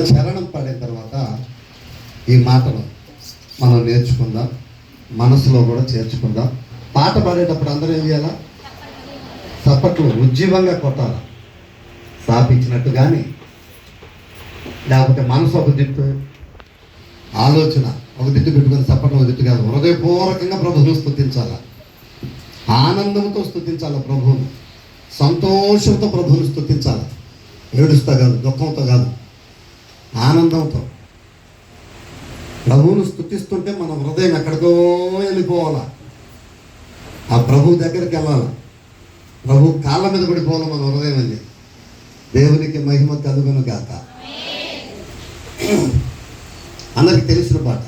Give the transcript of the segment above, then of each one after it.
చరణం పడిన తర్వాత ఈ మాటలు మనం నేర్చుకుందాం మనసులో కూడా చేర్చుకుందాం. పాట పాడేటప్పుడు అందరూ ఏం చేయాలా? చప్పట్లు ఉజ్జీవంగా కొట్టాలి? స్థాపించినట్టు కానీ లేకపోతే మనసు ఒక దిట్టు ఆలోచన ఒక దిట్టు పెట్టుకుని చప్పట్లు ఒక దిట్టు కాదు హృదయపూర్వకంగా ప్రభువును స్థుతించాలి? ఆనందంతో స్థుతించాలి ప్రభువును? సంతోషంతో ప్రభువును స్థుతించాలి? ఏడుస్తా కాదు దుఃఖంతో కాదు. ఆనందంతో. ప్రభువును స్థుతిస్తుంటే మన హృదయం ఎక్కడికో వెళ్ళిపోవాలా? ఆ ప్రభు దగ్గరికి వెళ్ళాలి? ప్రభు కాళ్ళ మీద పడిపోవాలి మన హృదయం అండి దేవునికి మహిమ కలుగును గాక. అందరికి తెలిసిన పాట.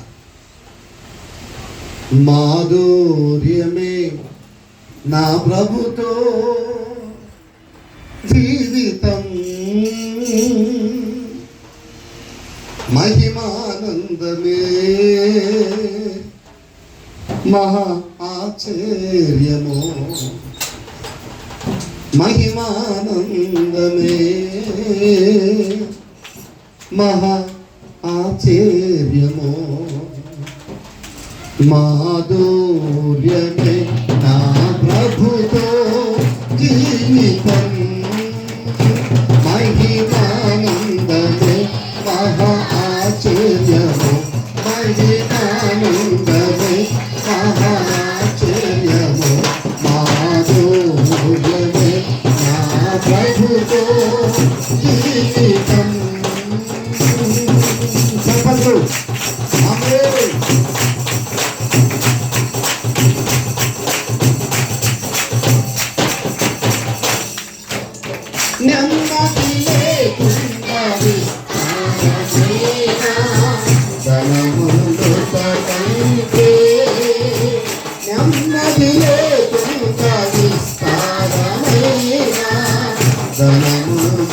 మాధుర్యమే నా ప్రభుతో జీవితం. మహిమానందమే. మహా ఆశ్చర్యము. మహిమానందమే. మహా ఆశ్చర్యము. మాధుర్యమే నా ప్రభుతో జీవితం. మహిమానం ధనములు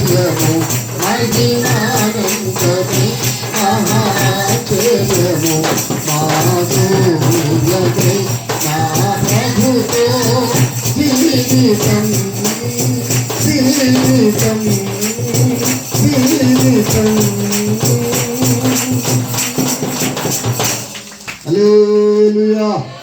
ఆశ్చర్యము మహిమానందమే మహాచర్యము మాధుర్యమే నా ప్రభుతో జీవితం జీవితం జీవితం Hallelujah.